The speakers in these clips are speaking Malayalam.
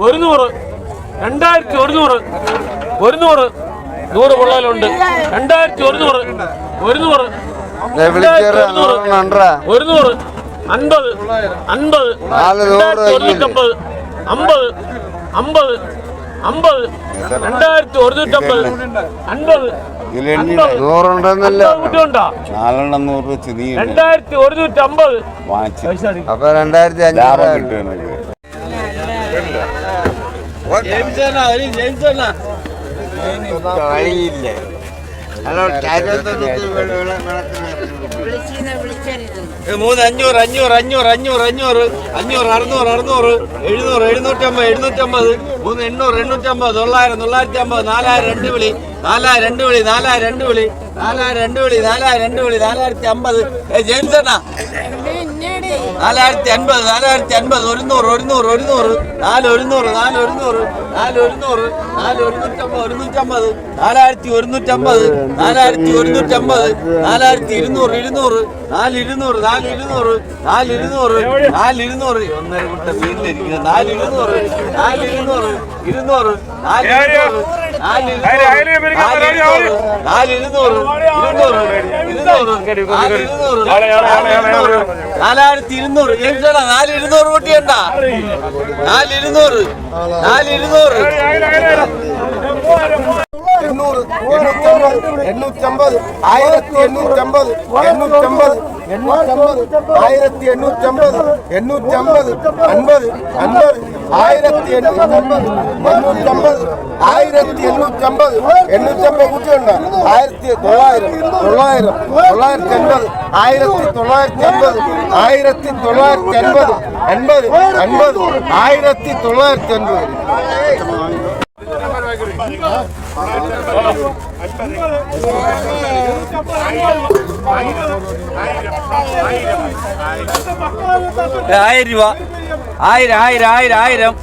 ഒരുന്നൂറ് രണ്ടായിരത്തി ഒരുന്നൂറ് ഒരുന്നൂറ് നൂറ് പൊള്ളലുണ്ട്. രണ്ടായിരത്തി ഒരുന്നൂറ് ഒരുന്നൂറ് ഒരുന്നൂറ് അൻപത് അൻപത് അമ്പത് അമ്പത് അമ്പത്. രണ്ടായിരത്തി ഒരുന്നൂറ്റമ്പത്. അൻപത്. നൂറുണ്ടെന്നല്ല നാലെണ്ണം നൂറ് രണ്ടായിരത്തി ഒരുന്നൂറ്റി അമ്പത് അപ്പൊ രണ്ടായിരത്തി അഞ്ഞൂറ് കിട്ടുകയാണ് മൂന്ന് അഞ്ഞൂറ് അഞ്ഞൂറ് അഞ്ഞൂറ് അഞ്ഞൂറ് അഞ്ഞൂറ് അഞ്ഞൂറ് അറുന്നൂറ് അറുന്നൂറ് എഴുന്നൂറ് എഴുന്നൂറ്റമ്പത് എഴുന്നൂറ്റമ്പത് മൂന്ന് എണ്ണൂറ് എണ്ണൂറ്റമ്പത് തൊള്ളായിരം തൊള്ളായിരത്തി അമ്പത് നാലായിരം രണ്ട് വിളി നാലായിരം രണ്ട് വിളി നാലായിരം രണ്ട് വിളി നാലായിരം രണ്ട് വിളി നാലായിരം രണ്ട് വിളി നാലായിരത്തി അമ്പത് ഏ ജെയിംസ് ഏട്ടാ. നാലായിരത്തി അൻപത് നാലായിരത്തി അൻപത് ഒരുന്നൂറ് ഒരുന്നൂറ് ഒരുന്നൂറ് നാല് ഒരുന്നൂറ് നാല് ഒരുന്നൂറ് നാലൊരുന്നൂറ് ഒരുന്നൂറ്റമ്പത് നാലായിരത്തി ഒരുന്നൂറ്റമ്പത് നാലായിരത്തി ഒരുന്നൂറ്റമ്പത് നാലായിരത്തി ഇരുന്നൂറ് ഇരുന്നൂറ് നാലിരുന്നൂറ് നാലിരുന്നൂറ് നാലിരുന്നൂറ് നാലിരുന്നൂറ്. ഒന്നര കുട്ട വീട്ടിലിരിക്കുന്നത് നാലിരുന്നൂറ് നാലിരുന്നൂറ് ഇരുന്നൂറ് നാലിരുന്നൂറ് നാലിരുന്നൂറ് നാലിരുന്നൂറ് ഇരുന്നൂറ് നാലായിരത്തി ഇരുന്നൂറ് നാലിരുന്നൂറ് കൂട്ടിയണ്ട നാലിരുന്നൂറ് നാലിരുന്നൂറ് എണ്ണൂറ്. എണ്ണൂറ്റമ്പത് എണ്ണൂറ്റമ്പത്. ആയിരത്തി എണ്ണൂറ്റമ്പത്. എണ്ണൂറ്റമ്പത്. ஆயிரத்தி எண்ணூற்றி ஐம்பது எண்ணூற்றி ஐம்பது ஐம்பது ஐம்பது ஆயிரத்தி எண்ணூற்றி ஐம்பது முன்னூற்றி ஐம்பது ஆயிரத்தி எண்ணூற்றி ஐம்பது எண்ணூற்றி ஐம்பது கூட்டி ஆயிரத்தி தொள்ளாயிரம் தொள்ளாயிரம் தொள்ளாயிரத்தி எண்பது ஆயிரத்தி தொள்ளாயிரத்தி எண்பது ஆயிரத்தி தொள்ளாயிரத்தி எண்பது எண்பது எண்பது ஆயிரத்தி தொள்ளாயிரத்தி எண்பது. ஐம்பது ആയിരം രൂപ ആയിരം ആയിരം ആയിരം ആയിരം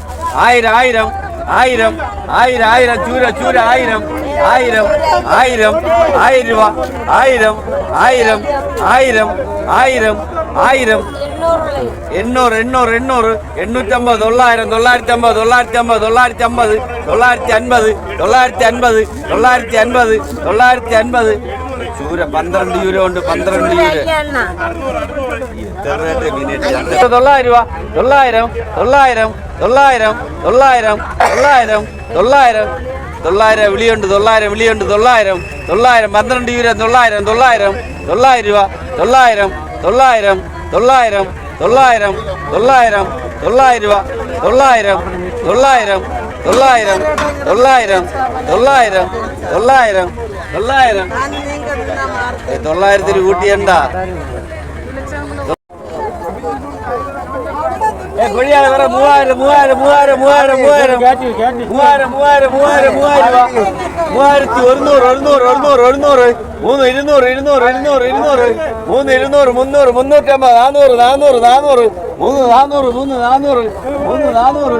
ആയിരം ആയിരം ആയിരം ആയിരം ആയിരം ചൂര ചൂര ആയിരം ആയിരം ആയിരം ആയിരം രൂപ ആയിരം ആയിരം ആയിരം ആയിരം ആയിരം എണ്ണൂറ് എണ്ണൂറ് എണ്ണൂറ് എണ്ണൂറ്റമ്പത് തൊള്ളായിരം തൊള്ളായിരത്തി അമ്പത് തൊള്ളായിരത്തി അമ്പത് തൊള്ളായിരത്തി അമ്പത് തൊള്ളായിരത്തി അൻപത് തൊള്ളായിരത്തി അൻപത് തൊള്ളായിരത്തി അൻപത് തൊള്ളായിരത്തി അൻപത് ചൂര പന്ത്രണ്ട് യൂരോ ഉണ്ട് പന്ത്രണ്ട് യൂരോ തൊള്ളായിരം രൂപ തൊള്ളായിരം തൊള്ളായിരം തൊള്ളായിരം തൊള്ളായിരം തൊള്ളായിരം തൊള്ളായിരം തൊള്ളായിരം വിളിയുണ്ട് തൊള്ളായിരം വിളിയുണ്ട് തൊള്ളായിരം തൊള്ളായിരം പന്ത്രണ്ട് യൂരോ തൊള്ളായിരം തൊള്ളായിരം തൊള്ളായിരം രൂപ തൊള്ളായിരം തൊള്ളായിരം തൊള്ളായിരം തൊള്ളായിരം തൊള്ളായിരം തൊള്ളായിരം രൂപ തൊള്ളായിരം തൊള്ളായിരം തൊള്ളായിരം തൊള്ളായിരം തൊള്ളായിരം തൊള്ളായിരം തൊള്ളായിരം. തൊള്ളായിരത്തിന് കൂട്ടിയണ്ട മൂവായിരത്തി ഒരുന്നൂറ് ഒരുന്നൂറ് ഒരുന്നൂറ് ഒരുന്നൂറ്. മൂന്ന് ഇരുന്നൂറ് ഇരുന്നൂറ് ഇരുന്നൂറ് ഇരുന്നൂറ്. മൂന്ന് ഇരുന്നൂറ് മുന്നൂറ് മുന്നൂറ്റമ്പത് നാനൂറ് നാനൂറ് നാനൂറ്. മൂന്ന് നാനൂറ് മൂന്ന് നാനൂറ്. മൂന്ന് നാനൂറ്.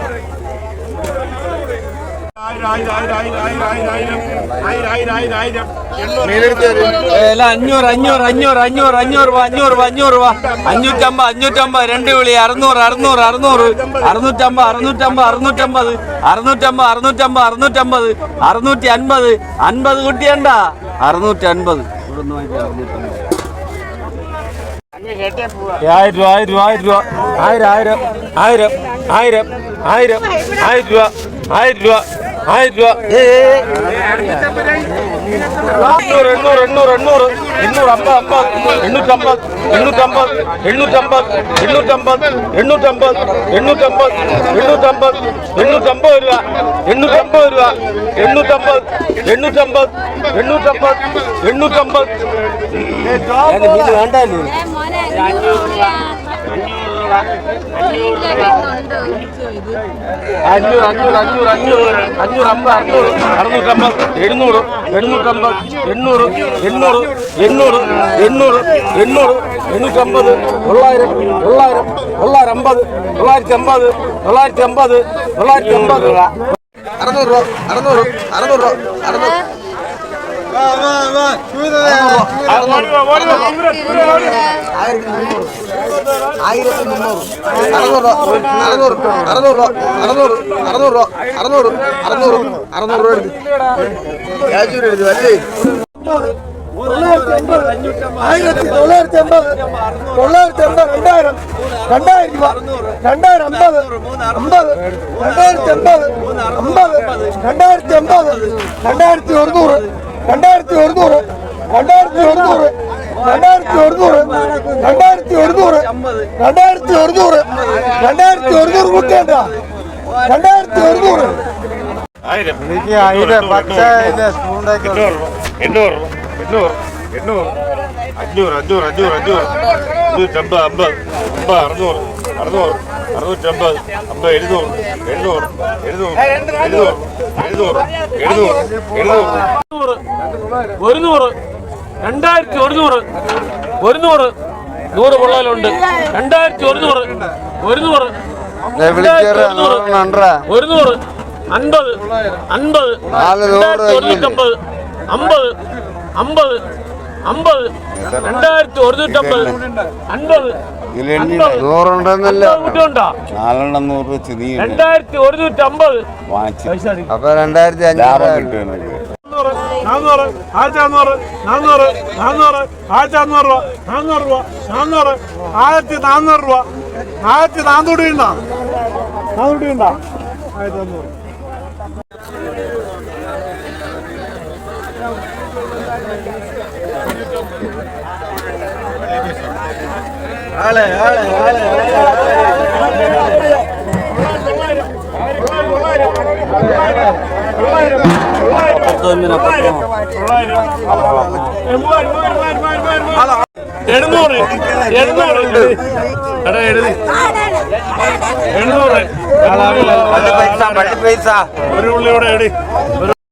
അഞ്ഞൂറ് അഞ്ഞൂറ് അഞ്ഞൂറ് അഞ്ഞൂറ് അഞ്ഞൂറ് രൂപ അഞ്ഞൂറ് രൂപ അഞ്ഞൂറ് രൂപ അഞ്ഞൂറ്റമ്പത് അഞ്ഞൂറ്റമ്പത് രണ്ട് വിളി അറുന്നൂറ് അറുന്നൂറ് അറുന്നൂറ്. അറുന്നൂറ്റമ്പത് അറുന്നൂറ്റമ്പത് അറുന്നൂറ്റമ്പത്. അറുന്നൂറ്റമ്പത് അറുന്നൂറ്റമ്പത് അറുന്നൂറ്റമ്പത്. അറുന്നൂറ്റി അൻപത്. അൻപത് കുട്ടിയണ്ട. അറുന്നൂറ്റി അൻപത് ആയിരം രൂപ ആയിരം രൂപ ആയിരം രൂപ. ആയിരം ആയിരം ആയിരം ആയിരം ആയിരം ആയിരം രൂപ ആയിരം രൂപ. ആയിരം രൂപ ഏ, ഏ, ഏ. എണ്ണൂറ് എണ്ണൂറ് എണ്ണൂറ് എണ്ണൂറ് എണ്ണൂറ് അമ്പത് അമ്പത് എണ്ണൂറ്റമ്പത് എണ്ണൂറ്റമ്പത് എണ്ണൂറ്റമ്പത് എണ്ണൂറ്റമ്പത് എണ്ണൂറ്റമ്പത് എണ്ണൂറ്റമ്പത് എണ്ണൂറ്റമ്പത് എണ്ണൂറ്റമ്പത് രൂപ എണ്ണൂറ്റമ്പത് രൂപ എണ്ണൂറ്റമ്പത് എണ്ണൂറ്റമ്പത് എണ്ണൂറ്റമ്പത് എണ്ണൂറ്റമ്പത് ഞാൻ മീൻ വേണ്ടല്ലോ അഞ്ഞൂറ് അഞ്ഞൂറ് അഞ്ഞൂറ് അഞ്ഞൂറ് അഞ്ഞൂറ് അമ്പത് അറുന്നൂറ് അറുന്നൂറ്റമ്പത് എഴുന്നൂറ് എണ്ണൂറ്റമ്പത് എണ്ണൂറ് എണ്ണൂറ് എണ്ണൂറ് എണ്ണൂറ് എണ്ണൂറ് എണ്ണൂറ്റമ്പത് തൊള്ളായിരം തൊള്ളായിരം തൊള്ളായിരം അമ്പത് തൊള്ളായിരത്തി അമ്പത് തൊള്ളായിരത്തി അമ്പത് തൊള്ളായിരത്തി അമ്പത്. അറുന്നൂറ് രൂപ അറുന്നൂറ് അറുന്നൂറ് രൂപ അറുന്നൂറ്. ആയിരത്തി മുന്നൂറ് അറുന്നൂറ് രൂപ അറുന്നൂറ് അറുന്നൂറ് രൂപ അറുന്നൂറ് അറുന്നൂറ് രൂപ അറുന്നൂറ് അറുന്നൂറ് അറുന്നൂറ് രൂപ എടുത്ത് കാശൂര് എടുത്ത് അല്ലേ ആയിരത്തി തൊള്ളായിരത്തി അമ്പത് തൊള്ളായിരത്തി അമ്പത് രണ്ടായിരം രണ്ടായിരം രണ്ടായിരം അമ്പത് അമ്പത് രണ്ടായിരത്തി അമ്പത് അമ്പത് രണ്ടായിരത്തി അമ്പത് രണ്ടായിരത്തി ഒരുന്നൂറ് രണ്ടായിരത്തി ഒരുന്നൂറ് രണ്ടായിരത്തി ഒരുന്നൂറ് രണ്ടായിരത്തി ഒരുന്നൂറ് രണ്ടായിരത്തി ഒരുന്നൂറ് രണ്ടായിരത്തി ഒരുന്നൂറ് രണ്ടായിരത്തി ഒരുന്നൂറ് കൂട്ടേണ്ട രണ്ടായിരത്തി ഒരുന്നൂറ് എനിക്ക് ആയിരം പക്ഷേ എണ്ണൂറ് എണ്ണൂറ് എണ്ണൂറ്. അഞ്ഞൂറ് അഞ്ഞൂറ് അഞ്ഞൂറ് അഞ്ഞൂറ്. അഞ്ഞൂറ്റമ്പത് അമ്പത് അമ്പത് അറുന്നൂറ് അറുന്നൂറ്. അറുന്നൂറ്റമ്പത് അമ്പത് എഴുന്നൂറ്. എഴുന്നൂറ്. എഴുന്നൂറ്. എഴുന്നൂറ്. എഴുന്നൂറ്. എഴുന്നൂറ്. എഴുന്നൂറ്. ഒരുന്നൂറ്. രണ്ടായിരത്തി ഒരുന്നൂറ്. ഒരുന്നൂറ്. നൂറ് കൊള്ളാലുണ്ട് രണ്ടായിരത്തി ഒരുന്നൂറ്. ഒരുന്നൂറ്. ഒരുന്നൂറ്. അൻപത്. അൻപത്. ഒരുന്നൂറ്റമ്പത്. അമ്പത്. അമ്പത്. അമ്പത്. രണ്ടായിരത്തി ഒരുന്നൂറ്റമ്പത്. അൻപത്. നൂറുണ്ടെന്നല്ലേ അമ്പത് നാലെണ്ണം നൂറ് വെച്ച് നീ ഉണ്ട്. രണ്ടായിരത്തി ഒരുന്നൂറ്റമ്പത്. വാങ്ങിച്ച്. അപ്പൊ രണ്ടായിരത്തി അഞ്ഞൂറ് കിട്ടും നാന്നൂറ് ആയിരത്തി അഞ്ഞൂറ് നാന്നൂറ് നാന്നൂറ് ആയിരത്തി അഞ്ഞൂറ് രൂപ നാന്നൂറ് രൂപ നാന്നൂറ് ആയിരത്തി നാന്നൂറ് രൂപ ആയിരത്തി നാന്നൂറ് ഉണ്ടോ നാന്നൂറ് ഉണ്ടോ ആയിരത്തി അഞ്ഞൂറ് എഴുന്നൂറ് എഴുന്നൂറ്. എടാ എഴുതി. എഴുന്നൂറ്. പട്ടി പൈസ ഒരു ഉള്ളിയോടെ എടി